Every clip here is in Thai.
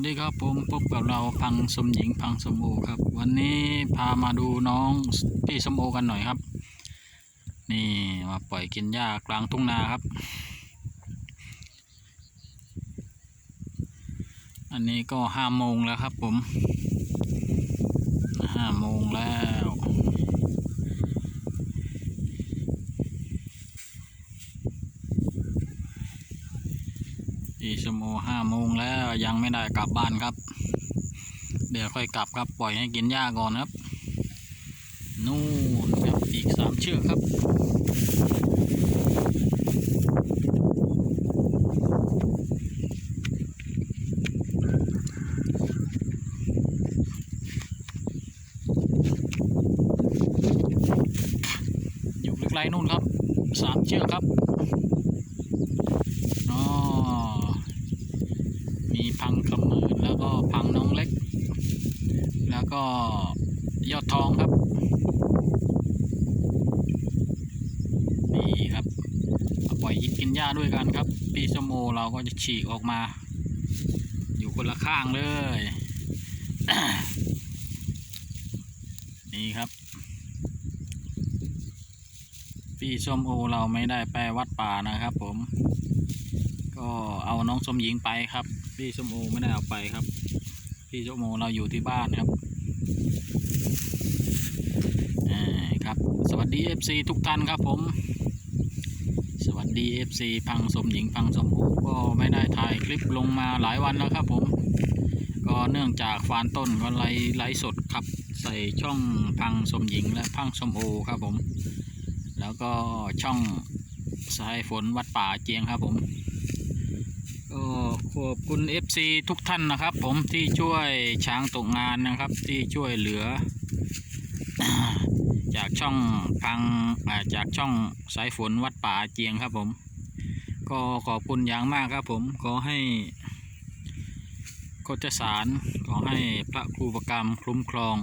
วัสดีครับผมพบกับเราพังสมหญิงพังสมโอครับ วันนี้พามาดูน้องพี่สมโอกันหน่อยครับ นี่มาปล่อยกินหญ้ากลางทุ่งนาครับ อันนี้ก็ห้าโมงแล้วครับผมห้าโมงแล้ว อีชั่วโมงห้าโมงแล้วยังไม่ได้กลับบ้านครับ เดี๋ยวค่อยกลับครับปล่อยให้กินหญ้าก่อนครับ นู่นครับอีกสามเชือกครับอยู่ใกล้ๆนู่นครับสามเชือกครับ อ๋อ มีพังขมืนแล้วก็พังน้องเล็ก แล้วก็ ยอดทองครับ นี่ครับปล่อยยิดกินหญ้าด้วยกันครับ ปีสมโอเราก็จะฉีกออกมา อยู่คนละข้างเลย นี่ครับพี่ส้มโอเราไม่ได้ไปวัดป่านะครับ ผม ก็เอาน้องสมหญิงไปครับ พี่ส้มโอไม่ได้เอาไปครับ พี่ส้มโอเราอยู่ที่บ้านครับ ครับ สวัสดี FC ทุกท่านครับผม สวัสดี FC พังสมหญิงพังสมโอก็ไม่ได้ถ่ายคลิปลงมาหลายวันแล้วครับผม ก็เนื่องจากฟานต้นก็ไลไลสดครับ ใส่ช่องพังสมหญิงและพังสมโอครับผม แล้วก็ช่องสายฝนวัดป่าเจียงครับผม ก็ขอบคุณ FC ทุกท่านนะครับ ผมที่ช่วยช้างตกงานนะครับ ที่ช่วยเหลือ จากช่องพังจากช่องสายฝนวัดป่าเจียงครับผม ก็ขอบคุณอย่างมากครับผมขอให้โคจสารขอให้พระครูประกรรมคุ้มครอง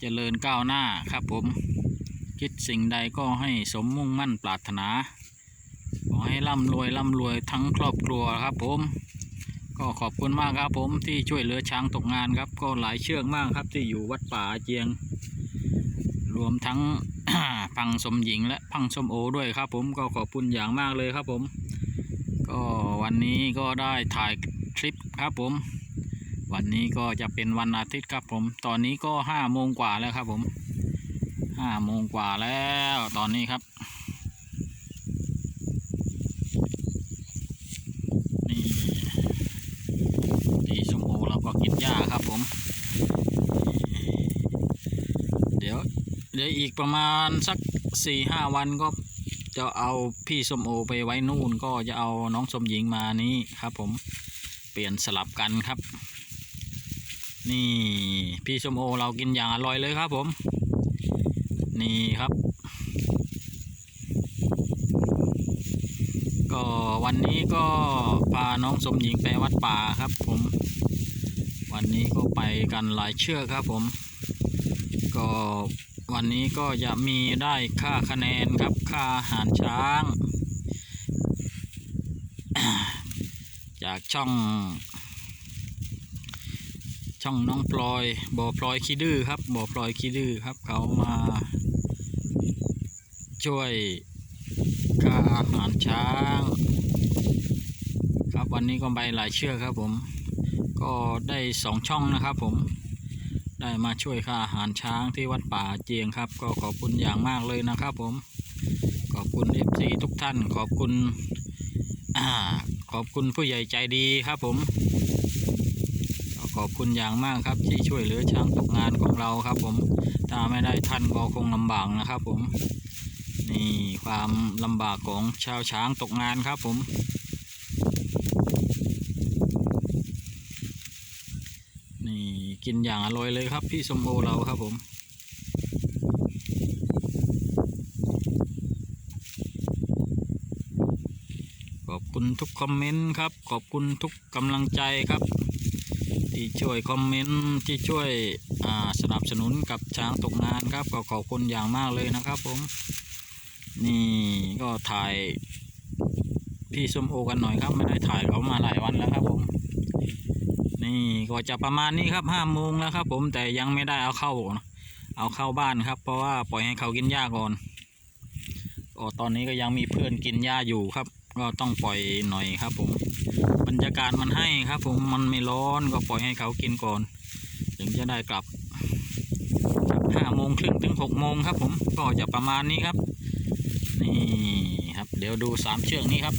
เจริญก้าวหน้าครับผม คิดสิ่งใดก็ให้สมมุ่งมั่นปรารถนา ให้ร่ำรวยร่ำรวยทั้งครอบครัวครับผม ก็ขอบคุณมากครับผมที่ช่วยเหลือช้างตกงานครับ ก็หลายเชือกมากครับที่อยู่วัดป่าเจียง รวมทั้งพังสมหญิงและพังสมโอด้วยครับผมก็ขอบคุณอย่างมากเลยครับผม ก็วันนี้ก็ได้ถ่ายคลิปครับผม วันนี้ก็จะเป็นวันอาทิตย์ครับผม ตอนนี้ก็ห้าโมงกว่าแล้วครับผมห้าโมงกว่าแล้วตอนนี้ครับ นี่ดีชมโอเราก็กิน หญ้าครับผม เดี๋ยวเดี๋ยวอีกประมาณสักสี่ห้าวันก็จะเอาพี่ส้มโอไปไว้นู่นก็จะเอาน้องสมหญิงมานี้ครับ ผมเปลี่ยนสลับกันครับ นี่พี่ส้มโอเรากินอย่างอร่อยเลยครับผม นี่ครับ ก็วันนี้ก็พาน้องสมหญิงไปวัดป่าครับ ผม วันนี้ก็ไปกันหลายเชือกครับผม ก็วันนี้ก็จะมีได้ค่าคะแนนครับค่าอาหารช้าง จากช่องช่องน้องพลอยบ่อพลอยขี้ดื้อครับบ่อพลอยขี้ดื้อครับ เขามาช่วยค่าอาหารช้าง ครับวันนี้ก็ไปหลายเชือกครับผม ก็ได้สองช่องนะครับผมได้มาช่วยค่าอาหารช้างที่วัดป่าเจียงครับ ก็ขอบคุณอย่างมากเลยนะครับผม ขอบคุณ FC ทุกท่าน ขอบคุณอขอบคุณผู้ใหญ่ใจดีครับผมขอบคุณอย่างมากครับที่ช่วยเหลือช้างตกงานของเราครับ ผมถ้าไม่ได้ท่านก็คงลำบากนะครับ ผมนี่ความลำบากของชาวช้างตกงานครับ ผม นี่กินอย่างอร่อยเลยครับ พี่สมโอเราครับผมขอบคุณทุกคอมเมนต์ครับ ขอบคุณทุกกำลังใจครับ ที่ช่วยคอมเมนต์ที่ช่วยสนับสนุนกับช้างตกงานครับก็ขอบคุณอย่างมากเลยนะครับผม นี่ก็ถ่ายพี่ส้มโอกันหน่อยครับ ไม่ได้ถ่ายเขามาหลายวันแล้วครับผม นี่ก็จะประมาณนี้ครับห้าโมงแล้วครับ ผมแต่ยังไม่ได้เอาเข้าเอาเข้าบ้านครับ เพราะว่าปล่อยให้เขากินหญ้าก่อนก็ตอนนี้ก็ยังมีเพื่อนกินหญ้าอยู่ครับ ก็ต้องปล่อยหน่อยครับ ผมบรรยากาศมันให้ครับ ผมมันไม่ร้อนก็ปล่อยให้เขากินก่อน ถึงจะได้กลับห้าโมงครึ่งถึงหกโมงครับ ผมก็จะประมาณนี้ครับ นี่ครับ เดี๋ยวดูสามเชือกนี้ครับ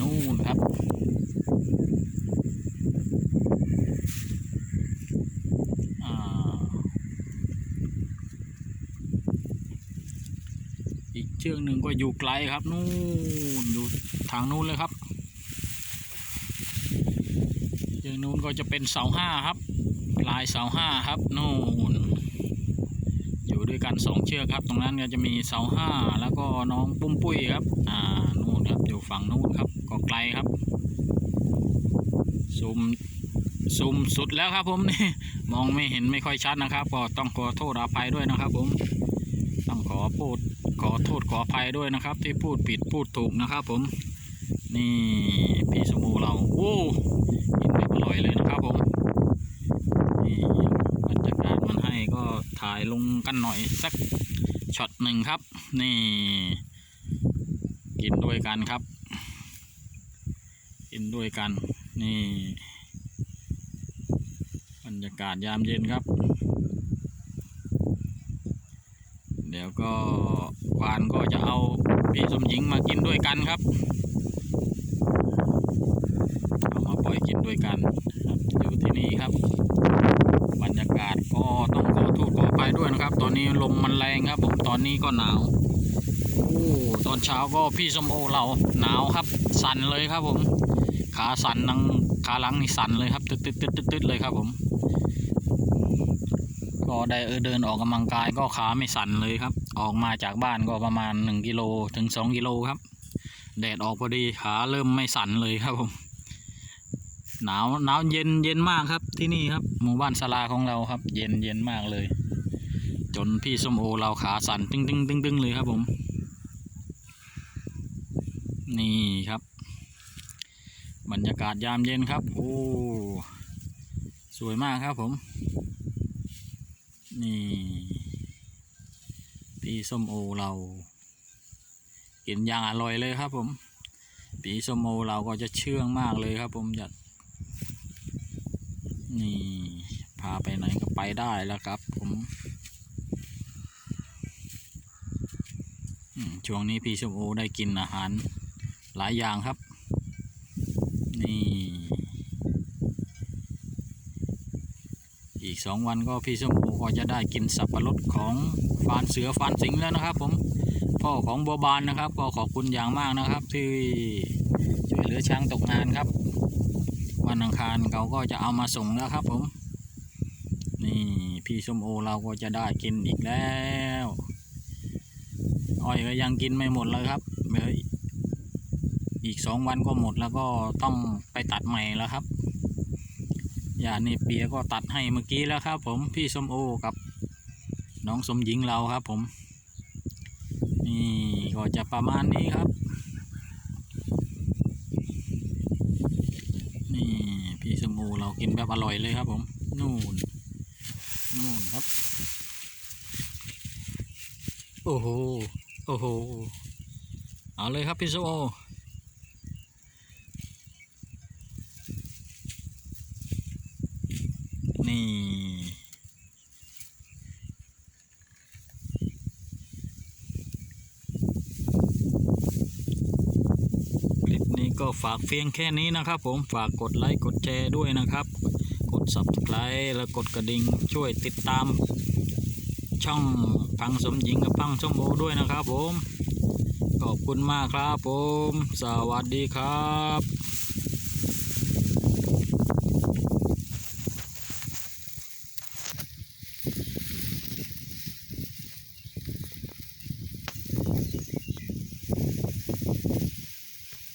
นู่นครับ อ่าอีก เชือกหนึ่งก็อยู่ไกลครับนู่นอยู่ทางนู้นเลยครับเชือกนู้นก็จะเป็นเสาห้าครับ ลายเสาห้าครับนู่นอยู่ด้วยกันสองเชือกครับ ตรงนั้นก็จะมีเสาห้าแล้วก็น้องปุ้มปุ้ยครับอ่านู่นครับอยู่ฝั่งนู้นครับก็ไกลครับซูมซูมสุดแล้วครับผมนี่มองไม่เห็นไม่ค่อยชัดนะครับ ก็ต้องขอโทษอภัยด้วยนะครับผมต้องขอพูด ขอโทษขออภัยด้วยนะครับ ที่พูดผิดพูดถูกนะครับผม นี่พี่สมูเราโอ้กินแบบอร่อยเลยนะครับผมนี่บรรยากาศมันให้ก็ถ่ายลงกันหน่อยสักช็อตหนึ่งครับ นี่ กินด้วยกันครับ กินด้วยกัน นี่ บรรยากาศยามเย็นครับ เดี๋ยวก็ควานก็จะเอาพี่สมหญิงมากินด้วยกันครับ เอามาปล่อยกินด้วยกันครับอยู่ที่นี่ครับ บรรยากาศก็ต้องขอโทษขออภัยด้วยนะครับ ตอนนี้ลมมันแรงครับ ผมตอนนี้ก็หนาวโอ้ตอนเช้าก็พี่สมโอเราหนาวครับ สั่นเลยครับผม ขาสั่นนังขาหลังนี่สั่นเลยครับ ตึ๊ดตึ๊ดตึ๊ดตึ๊ดตึ๊ดเลยครับผม ก็ได้เออเดินออกกำลังกายก็ขาไม่สั่นเลยครับ ออกมาจากบ้านก็ประมาณหนึ่งกิโลถึงสองกิโลครับ แดดออกพอดีขาเริ่มไม่สั่นเลยครับผมหนาวหนาวเย็นเย็นมากครับที่นี่ครับ หมู่บ้านสลาของเราครับ เย็นเย็นมากเลย จนพี่ส้มโอเราขาสั่นตึงตึงตึงตึงเลยครับผม นี่ครับ บรรยากาศยามเย็นครับ โอ้สวยมากครับผม นี่ ปีส้มโอเรา กินอย่างอร่อยเลยครับผม ปีส้มโอเราก็จะเชื่องมากเลยครับผมจะนี่พาไปไหนก็ไปได้แล้วครับผมช่วงนี้พี่ส้มโอได้กินอาหารหลายอย่างครับ นี่ อีกสองวันก็พี่ส้มโอก็จะได้กินสับปะรดของฟานเสือฟานสิงห์แล้วนะครับ ผมพ่อของบัวบานนะครับ ก็ขอบคุณอย่างมากนะครับ ที่ช่วยเหลือช้างตกงานครับ วันอังคารเขาก็จะเอามาส่งแล้วครับ ผม นี่พี่ส้มโอเราก็จะได้กินอีกแล้วอ้อยก็ยังกินไม่หมดเลยครับเดี๋ยอีกสองวันก็หมดแล้วก็ต้องไปตัดใหม่แล้วครับ ยาเนเปียก็ตัดให้เมื่อกี้แล้วครับ ผมพี่ส้มโอกับน้องสมหญิงเราครับผม นี่ก็จะประมาณนี้ครับ นี่พี่สมโอเรากินแบบอร่อยเลยครับ ผม นู่น นู่นครับ โอ้โห โอ้โห เอาเลยครับพี่สมโอ นี่ คลิปนี้ก็ฝากเพียงแค่นี้นะครับผมฝากกดไลค์กดแชร์ด้วยนะครับ กด subscribe แล้วกดกระดิ่งช่วยติดตาม ช่องพังสมหญิงกับพังสมโอด้วยนะครับผม ขอบคุณมากครับผม สวัสดีครับ